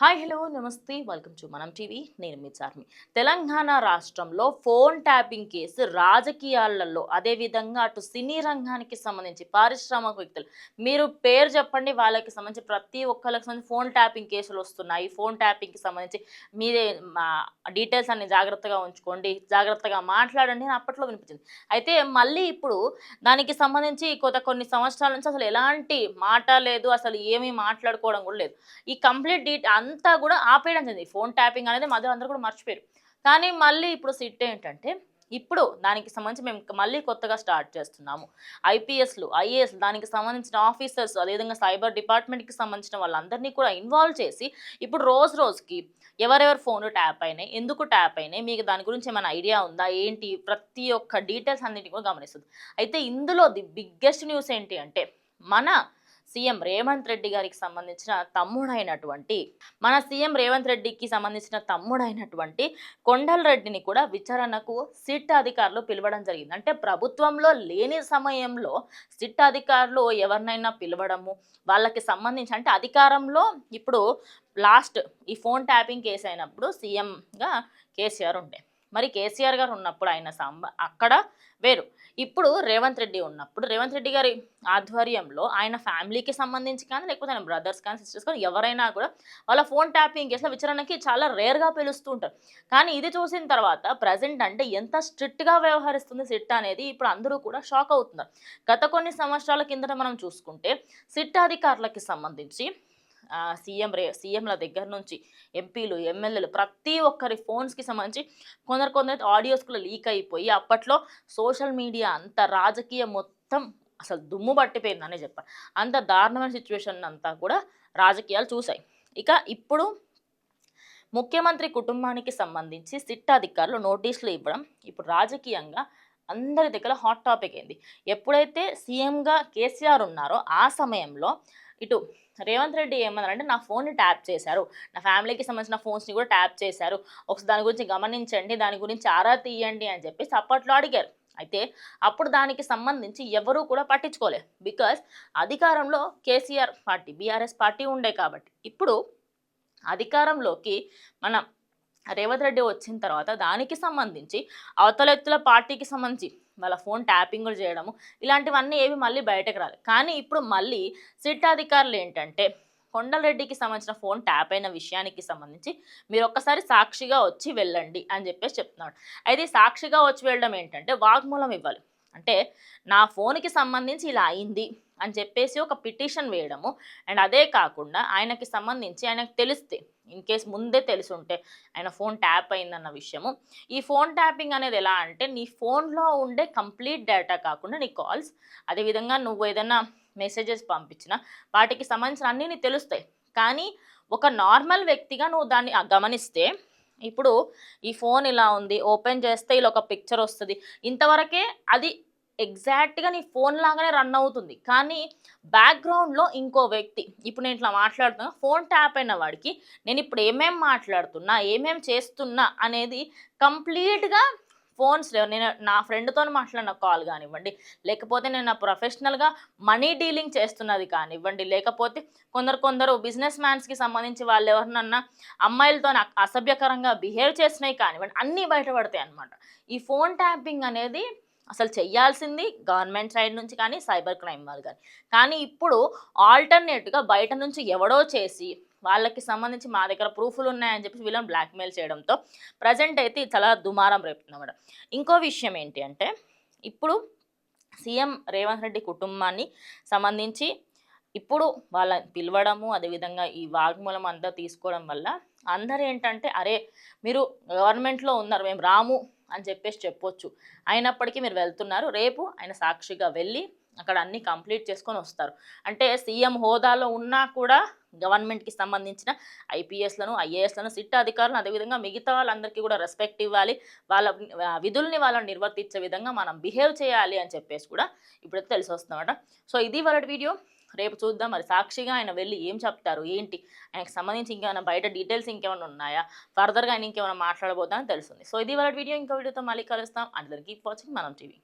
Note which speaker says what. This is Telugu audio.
Speaker 1: hi hello namaste welcome to మనం టీవీ నేను మీ చార్మి. తెలంగాణ రాష్ట్రంలో ఫోన్ ట్యాపింగ్ కేసు రాజకీయాలలో అదేవిధంగా అటు సినీ రంగానికి సంబంధించి పారిశ్రామిక వ్యక్తులు. మీరు పేరు చెప్పండి వాళ్ళకి సంబంధించి ప్రతి ఒక్కరికి సంబంధించి ఫోన్ ట్యాపింగ్ కేసులు వస్తున్నాయి. ఫోన్ ట్యాపింగ్కి సంబంధించి మీరే మా డీటెయిల్స్ అన్ని జాగ్రత్తగా ఉంచుకోండి జాగ్రత్తగా మాట్లాడండి అని అప్పట్లో వినిపించింది. అయితే మళ్ళీ ఇప్పుడు దానికి సంబంధించి కొత్త కొన్ని సంవత్సరాల నుంచి అసలు ఎలాంటి మాట లేదు అసలు ఏమీ మాట్లాడుకోవడం కూడా లేదు. ఈ కంప్లీట్ డీటెయిల్ అంతా కూడా ఆపేయడం జరిగింది. ఫోన్ ట్యాపింగ్ అనేది మధ్య అందరూ కూడా మర్చిపోయారు. కానీ మళ్ళీ ఇప్పుడు సిట్ ఏంటంటే ఇప్పుడు దానికి సంబంధించి మేము మళ్ళీ కొత్తగా స్టార్ట్ చేస్తున్నాము. ఐపీఎస్లు ఐఏఎస్ దానికి సంబంధించిన ఆఫీసర్స్ అదేవిధంగా సైబర్ డిపార్ట్మెంట్కి సంబంధించిన వాళ్ళందరినీ కూడా ఇన్వాల్వ్ చేసి ఇప్పుడు రోజు రోజుకి ఎవరెవరి ఫోన్ ట్యాప్ అయినాయి ఎందుకు ట్యాప్ అయినాయి మీకు దాని గురించి ఏమైనా ఐడియా ఉందా ఏంటి ప్రతి ఒక్క డీటెయిల్స్ అన్నింటినీ కూడా గమనిస్తుంది. అయితే ఇందులో ది బిగ్గెస్ట్ న్యూస్ ఏంటి అంటే మన సీఎం రేవంత్ రెడ్డి గారికి సంబంధించిన తమ్ముడైనటువంటి మన సీఎం రేవంత్ రెడ్డికి సంబంధించిన తమ్ముడైనటువంటి కొండల్ రెడ్డిని కూడా విచారణకు సిట్ అధికారులు పిలవడం జరిగింది. అంటే ప్రభుత్వంలో లేని సమయంలో సిట్ అధికారులు ఎవరినైనా పిలవడము వాళ్ళకి సంబంధించి అంటే అధికారంలో ఇప్పుడు లాస్ట్ ఈ ఫోన్ ట్యాపింగ్ కేసు అయినప్పుడు సీఎంగా కేసీఆర్ ఉండే. మరి కేసీఆర్ గారు ఉన్నప్పుడు ఆయన సంబ అక్కడ వేరు. ఇప్పుడు రేవంత్ రెడ్డి ఉన్నప్పుడు రేవంత్ రెడ్డి గారి ఆధ్వర్యంలో ఆయన ఫ్యామిలీకి సంబంధించి కానీ లేకపోతే ఆయన బ్రదర్స్ కానీ సిస్టర్స్ కానీ ఎవరైనా కూడా వాళ్ళ ఫోన్ ట్యాపింగ్ చేసిన విచారణకి చాలా రేర్గా పిలుస్తూ ఉంటారు. కానీ ఇది చూసిన తర్వాత ప్రజెంట్ అంటే ఎంత స్ట్రిక్ట్గా వ్యవహరిస్తుంది సిట్ అనేది ఇప్పుడు అందరూ కూడా షాక్ అవుతున్నారు. గత కొన్ని సంవత్సరాల కిందట మనం చూసుకుంటే సిట్ అధికారులకి సంబంధించి సీఎం రే సీఎంల దగ్గర నుంచి ఎంపీలు ఎమ్మెల్యేలు ప్రతి ఒక్కరి ఫోన్స్కి సంబంధించి కొందరు కొందరు ఆడియోస్ కూడా లీక్ అయిపోయి అప్పట్లో సోషల్ మీడియా అంత రాజకీయం మొత్తం అసలు దుమ్ము పట్టిపోయిందనే చెప్పాలి అంత దారుణమైన సిచ్యువేషన్ అంతా కూడా రాజకీయాలు చూశాయి. ఇక ఇప్పుడు ముఖ్యమంత్రి కుటుంబానికి సంబంధించి సిట్ అధికారులు నోటీసులు ఇవ్వడం ఇప్పుడు రాజకీయంగా అందరి దగ్గర హాట్ టాపిక్ అయింది. ఎప్పుడైతే సీఎంగా కేసీఆర్ ఉన్నారో ఆ సమయంలో ఇటు రేవంత్ రెడ్డి ఏమన్నారంటే నా ఫోన్ని ట్యాప్ చేశారు. నా ఫ్యామిలీకి సంబంధించిన ఫోన్స్ని కూడా ట్యాప్ చేశారు. ఒకసారి దాని గురించి గమనించండి దాని గురించి ఆరా తీయండి అని చెప్పేసి అప్పట్లో అడిగారు. అయితే అప్పుడు దానికి సంబంధించి ఎవరూ కూడా పట్టించుకోలేదు బికాస్ అధికారంలో కేసీఆర్ పార్టీ బీఆర్ఎస్ పార్టీ ఉండే కాబట్టి. ఇప్పుడు అధికారంలోకి మన రేవంత్ రెడ్డి వచ్చిన తర్వాత దానికి సంబంధించి అవతల ఎత్తుల పార్టీకి సంబంధించి వాళ్ళ ఫోన్ ట్యాపింగ్లు చేయడము ఇలాంటివన్నీ ఏవి మళ్ళీ బయటకు రాలి కానీ ఇప్పుడు మళ్ళీ సిట్ అధికారులు ఏంటంటే కొండలరెడ్డికి సంబంధించిన ఫోన్ ట్యాప్ అయిన విషయానికి సంబంధించి మీరు ఒక్కసారి సాక్షిగా వచ్చి వెళ్ళండి అని చెప్పేసి చెప్తున్నాడు అయితే సాక్షిగా వచ్చి వెళ్ళడం ఏంటంటే వాగ్మూలం ఇవ్వాలి. అంటే నా ఫోన్కి సంబంధించి ఇలా అయింది అని చెప్పేసి ఒక పిటిషన్ వేయడము. అండ్ అదే కాకుండా ఆయనకి సంబంధించి ఆయనకు తెలిస్తే ఇన్ కేస్ ముందే తెలిసి ఉంటే ఆయన ఫోన్ ట్యాప్ అయిందన్న విషయము. ఈ ఫోన్ ట్యాపింగ్ అనేది ఎలా అంటే నీ ఫోన్లో ఉండే కంప్లీట్ డేటా కాకుండా నీ కాల్స్ అదేవిధంగా నువ్వు ఏదైనా మెసేజెస్ పంపించినా వాటికి సంబంధించిన అన్నీ నీకు తెలుస్తాయి. కానీ ఒక నార్మల్ వ్యక్తిగా నువ్వు దాన్ని గమనిస్తే ఇప్పుడు ఈ ఫోన్ ఇలా ఉంది ఓపెన్ చేస్తే ఇలా ఒక పిక్చర్ వస్తుంది. ఇంతవరకే అది ఎగ్జాక్ట్గా నీ ఫోన్ లాగానే రన్ అవుతుంది. కానీ బ్యాక్గ్రౌండ్లో ఇంకో వ్యక్తి ఇప్పుడు నేను ఇట్లా మాట్లాడుతున్నా ఫోన్ ట్యాప్ అయిన వాడికి నేను ఇప్పుడు ఏమేం మాట్లాడుతున్నా ఏమేం చేస్తున్నా అనేది కంప్లీట్గా ఫోన్స్ నేను నా ఫ్రెండ్తో మాట్లాడిన కాల్ కానివ్వండి లేకపోతే నేను నా ప్రొఫెషనల్గా మనీ డీలింగ్ చేస్తున్నది కానివ్వండి లేకపోతే కొందరు కొందరు బిజినెస్ మ్యాన్స్కి సంబంధించి వాళ్ళు ఎవరినన్నా అమ్మాయిలతో అసభ్యకరంగా బిహేవ్ చేసినవి కానివ్వండి అన్నీ బయటపడతాయి అన్నమాట. ఈ ఫోన్ ట్యాపింగ్ అనేది అసలు చెయ్యాల్సింది గవర్నమెంట్ సైడ్ నుంచి కానీ సైబర్ క్రైమ్ వాళ్ళు కానీ. కానీ ఇప్పుడు ఆల్టర్నేట్గా బయట నుంచి ఎవడో చేసి వాళ్ళకి సంబంధించి మా దగ్గర ప్రూఫ్లు ఉన్నాయని చెప్పి వీళ్ళని బ్లాక్మెయిల్ చేయడంతో ప్రజెంట్ అయితే చాలా దుమారం రేపుతుందన్నమాట. ఇంకో విషయం ఏంటి అంటే ఇప్పుడు సీఎం రేవంత్ రెడ్డి కుటుంబాన్ని సంబంధించి ఇప్పుడు వాళ్ళని పిలవడము అదేవిధంగా ఈ వాగ్మూలం అంతా తీసుకోవడం వల్ల అందరు ఏంటంటే అరే మీరు గవర్నమెంట్లో ఉన్నారు మేము రాము అని చెప్పేసి చెప్పొచ్చు. అయినప్పటికీ మీరు వెళ్తున్నారు. రేపు ఆయన సాక్షిగా వెళ్ళి అక్కడ అన్నీ కంప్లీట్ చేసుకొని వస్తారు. అంటే సీఎం హోదాలో ఉన్నా కూడా గవర్నమెంట్కి సంబంధించిన ఐపీఎస్లను ఐఏఎస్లను సిట్ అధికారులను అదేవిధంగా మిగతా వాళ్ళందరికీ కూడా రెస్పెక్ట్ ఇవ్వాలి. వాళ్ళ విధుల్ని వాళ్ళని నిర్వర్తించే విధంగా మనం బిహేవ్ చేయాలి అని చెప్పేసి కూడా ఇప్పుడైతే తెలిసి వస్తుందన్నమాట సో ఇది వాళ్ళ వీడియో. రేపు చూద్దాం మరి. సాక్షిగా ఆయన వెళ్ళి ఏం చెప్తారు? ఏంటి? ఆయనకు సంబంధించి ఇంకేమైనా బయట డీటెయిల్స్ ఇంకేమైనా ఉన్నాయా? ఫర్దర్గా ఆయన ఇంకేమైనా మాట్లాడబోతా అని తెలుస్తుంది. సో ఇది వాళ్ళ వీడియో. ఇంకో వీడియోతో మళ్ళీ కలుస్తాం. అందరికీ వాచింగ్ మనం టీవీ